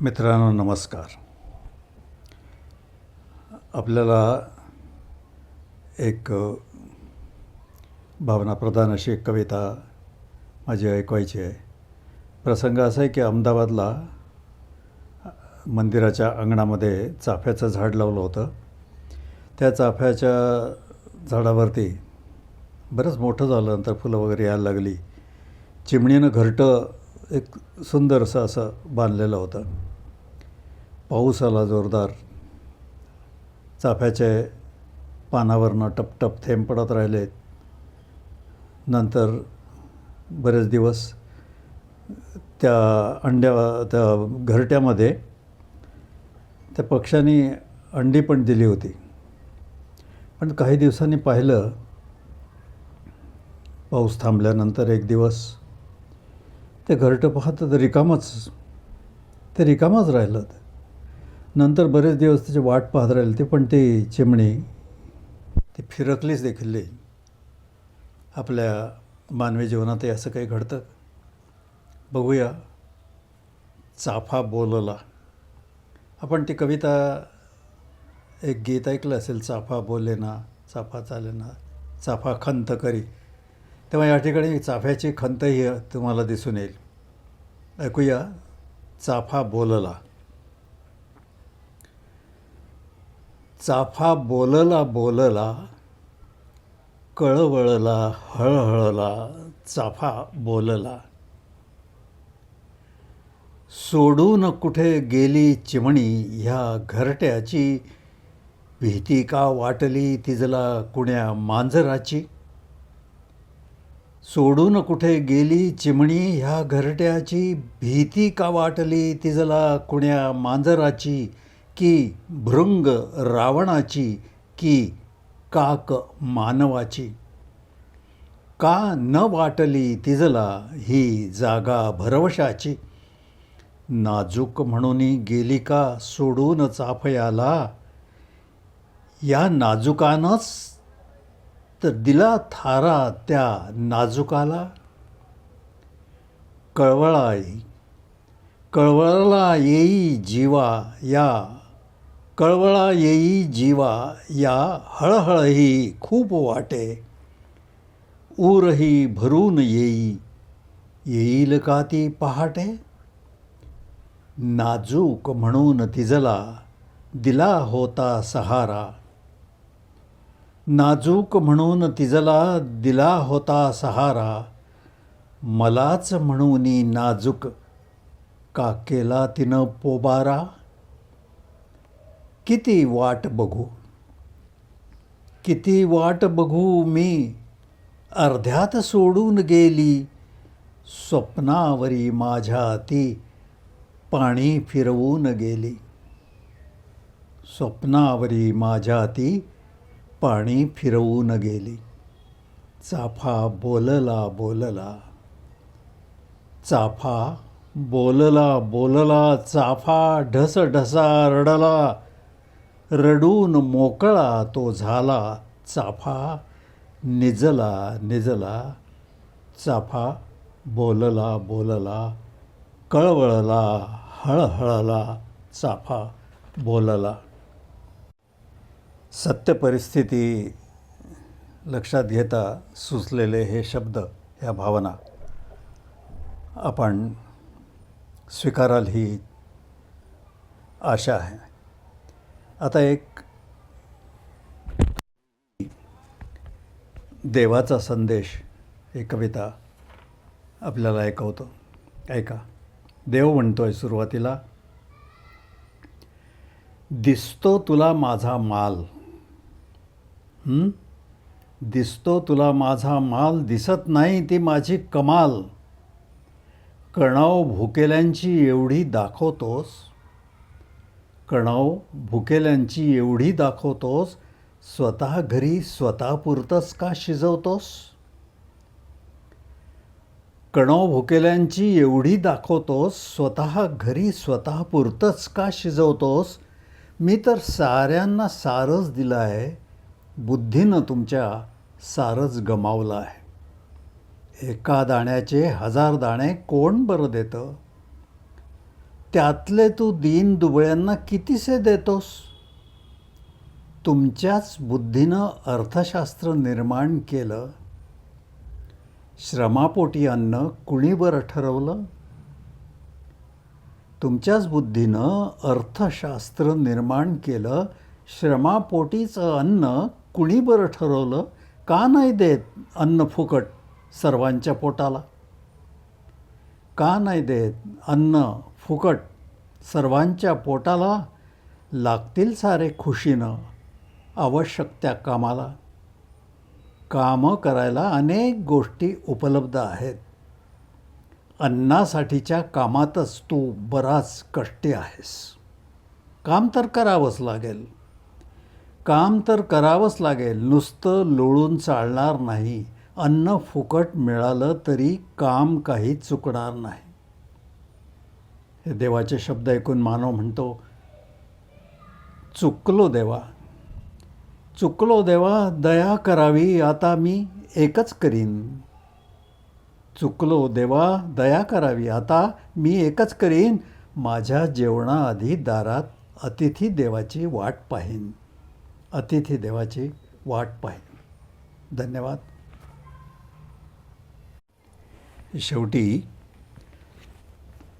मित्रांनो नमस्कार. आपल्याला एक भावनाप्रधान अशी एक कविता माझी ऐकवायची आहे. प्रसंग असा आहे की अहमदाबादला मंदिराच्या अंगणामध्ये चाफ्याचं झाड लावलं होतं. त्या चाफ्याच्या झाडावरती बरंच मोठं झालं नंतर फुलं वगैरे यायला लागली. चिमणीनं घरटं एक सुंदरसं असं बांधलेलं होतं. पाऊस आला जोरदार. चाफ्याचे पानावरनं टपटप थेंब पडत राहिले. नंतर बरेच दिवस त्या अंड्या त्या घरट्यामध्ये त्या पक्ष्यांनी अंडी पण दिली होती. पण काही दिवसांनी पाहिलं पाऊस थांबल्यानंतर एक दिवस ते घरटं पाहतं तर रिकामच ते रिकामच राहिलं नंतर बरेच दिवस त्याची वाट पाहत राहिले ते पण ते चिमणी ती फिरकलीच देखील नाही. आपल्या मानवी जीवनातही असं काही घडतं. बघूया. चाफा बोलला. आपण ती कविता एक गीत ऐकलं असेल चाफा बोले ना चाफा चाले ना चाफा खंत करी. तेव्हा या ठिकाणी चाफ्याची खंतही तुम्हाला दिसून येईल. ऐकूया चाफा बोलला. चाफा बोलला बोलला कळवळला हळहळला चाफा बोलला. सोडून कुठे गेली चिमणी ह्या घरट्याची? भीती का वाटली तिजला कुण्या मांजराची? सोडून कुठे गेली चिमणी ह्या घरट्याची? भीती का वाटली तिजला कुण्या मांजराची? की भृंग रावणाची? की काक मानवाची? का न वाटली तिजला ही जागा भरवशाची? नाजूक म्हणून गेली का सोडून चाफयाला? या नाजुकानंच तर दिला थारा त्या नाजुकाला. कळवळाई कळवळला येई जीवा या कळवळा येई जीवा या हळहळही खूप वाटे. ऊरही भरून येई येईल का ती पहाटे? नाजूक म्हणून तिजला दिला होता सहारा. नाजूक म्हणून तिजला दिला होता सहारा मलाच म्हणून नाजूक का केला तिनं पोबारा? किती वाट बघू? किती वाट बघू मी? अर्ध्यात सोडून गेली स्वप्नावरी माझ्या ती पाणी फिरवून गेली. स्वप्नावरी माझ्या ती पाणी फिरवून गेली. चाफा बोलला बोलला. चाफा बोलला बोलला चाफा ढस ढसा रडला. रडून मोकळा तो झाला. चाफा निजला निजला. चाफा बोलला बोलला कळवळला हळहळला. चाफा बोलला. सत्य परिस्थिती लक्षात घेता सुचलेले हे शब्द ह्या भावना आपण स्वीकाराल ही आशा आहे. आता एक देवाचा संदेश ही कविता आपल्याला ऐकवतो. ऐका. देव म्हणतोय सुरुवातीला दिसतो तुला माझा माल दिसतो तुला माझा माल दिसत नाही ती माझी कमाल. कणाव भुकेल्यांची एवढी दाखवतोस. कणाव भुकेल्यांची एवढी दाखवतोस स्वतः घरी स्वतःपुरतंच का शिजवतोस? कणाव भुकेल्यांची एवढी दाखवतोस स्वतः घरी स्वतःपुरतंच का शिजवतोस? मी तर साऱ्यांना सारच दिलं आहे बुद्धीनं तुमच्या सारच गमावलं आहे. एका दाण्याचे हजार दाणे कोण बरं देतं? त्यातले तू दीन दुबळ्यांना कितीसे देतोस? तुमच्याच बुद्धीनं अर्थशास्त्र निर्माण केलं. श्रमापोटी अन्न कुणी बरं ठरवलं? तुमच्याच बुद्धीनं अर्थशास्त्र निर्माण केलं. श्रमापोटीचं अन्न कुणी बरं ठरवलं? का नाही देत अन्न फुकट सर्वांच्या पोटाला? का नाही देत अन्न फुकट सर्वांच्या पोटाला? लागतील सारे खुशीनं आवश्यक त्या कामाला. कामं करायला अनेक गोष्टी उपलब्ध आहेत. अन्नासाठीच्या कामातच तू बराच कष्टी आहेस. काम तर करावंच लागेल. काम तर करावंच लागेल. नुसतं लोळून चालणार नाही. अन्न फुकट मिळालं तरी काम काही चुकणार नाही. हे देवाचे शब्द ऐकून मानव म्हणतो चुकलो देवा. चुकलो देवा दया करावी आता मी एकच करीन. चुकलो देवा दया करावी आता मी एकच करीन. माझ्या जेवणाआधी दारात अतिथी देवाची वाट पाहीन. अतिथी देवाची वाट पाहिली. धन्यवाद. शेवटी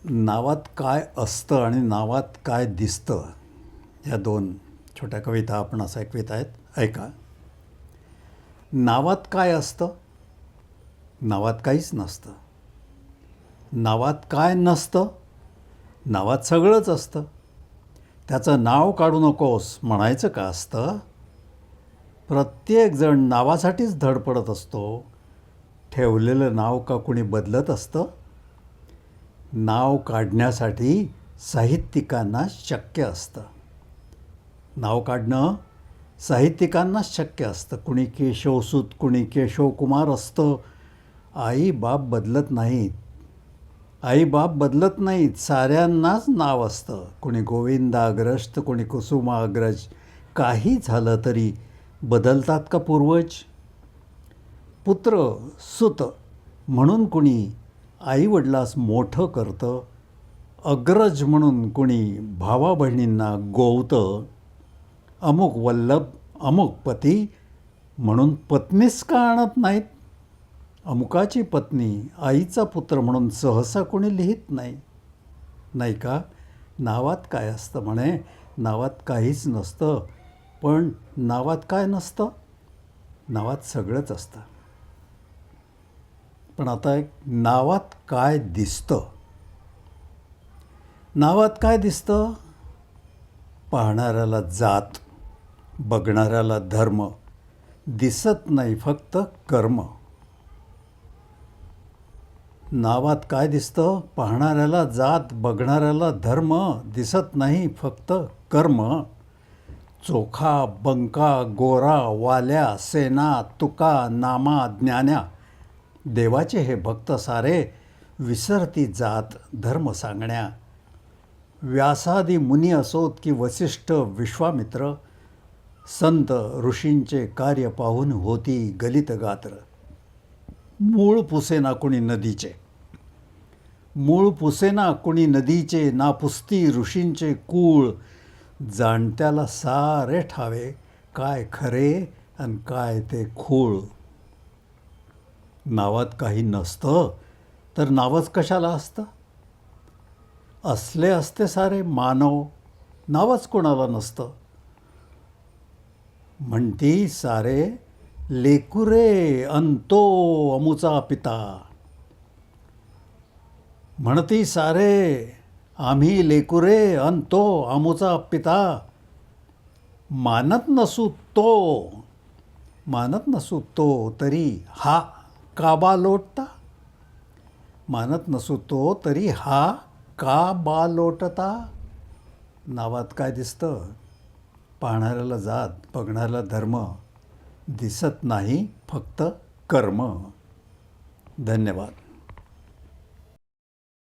नावात काय असतं आणि नावात काय दिसतं या दोन छोट्या कविता आपण असं ऐकवित आहेत. ऐका. नावात काय असतं? नावात काहीच नसतं. नावात काय नसतं? नावात सगळंच असतं. त्याचं नाव काढू नकोस म्हणायचं का असतं? प्रत्येकजण नावासाठीच धडपडत असतो. ठेवलेलं नाव का कुणी बदलत असतं? नाव काढण्यासाठी साहित्यिकांना शक्य असतं. नाव काढणं साहित्यिकांनाच शक्य असतं. कुणी केशवसूत कुणी केशवकुमार असतं. आई बाप बदलत नाहीत. आई बाप बदलत नाहीत. साऱ्यांनाच नाव असतं. कुणी गोविंदाग्रज तर कुणी कुसुमाग्रज. काही झालं तरी बदलतात का पूर्वज? पुत्र सुत. म्हणून कुणी आईवडिलास मोठं करतं. अग्रज म्हणून कुणी भावा बहिणींना गोवतं. अमुक वल्लभ अमुक पती म्हणून पत्नीच का आणत नाहीत? अमुकाची पत्नी आईचा पुत्र म्हणून सहसा कोणी लिहित नाही. नाही का? नावात काय असतं म्हणे? नावात काहीच नसतं. पण नावात काय नसतं? नावात सगळंच असतं. पण आता एक नावात काय दिसतं? नावात काय दिसतं? पाहणाऱ्याला जात बघणाऱ्याला धर्म. दिसत नाही फक्त कर्म. नावात काय दिसतं? पाहणाऱ्याला जात बघणाऱ्याला धर्म दिसत नाही फक्त कर्म. चोखा बंका गोरा वाल्या सेना तुका नामा ज्ञान्या. देवाचे हे भक्त सारे विसरती जात धर्म सांगण्या. व्यासादी मुनी असोत की वसिष्ठ विश्वामित्र. संत ऋषींचे कार्य पाहून होती गलित गात्र. मूळ पुसेना कुणी नदीचे. मूळ पुसेना कुणी नदीचे ना पुसती ऋषींचे कूळ. जाणत्याला सारे ठावे काय खरे आणि काय ते खूळ. नावात काही नसतं तर नावच कशाला असतं? असले असते सारे मानव नावच कोणाला नसतं? म्हणती सारे लेकुरे अंतो अमुचा पिता. म्हणती सारे आम्ही लेकुरे अनतो आमूचा पिता. मानत नसू तो मानत नसू तो तरी हा काबा लोटता. मानत नसू तो तरी हा का बा लोटता. नावात काय दिसतं? पाहणाऱ्याला जात बघणाऱ्याला धर्म. दिसत नाही फक्त कर्म. धन्यवाद.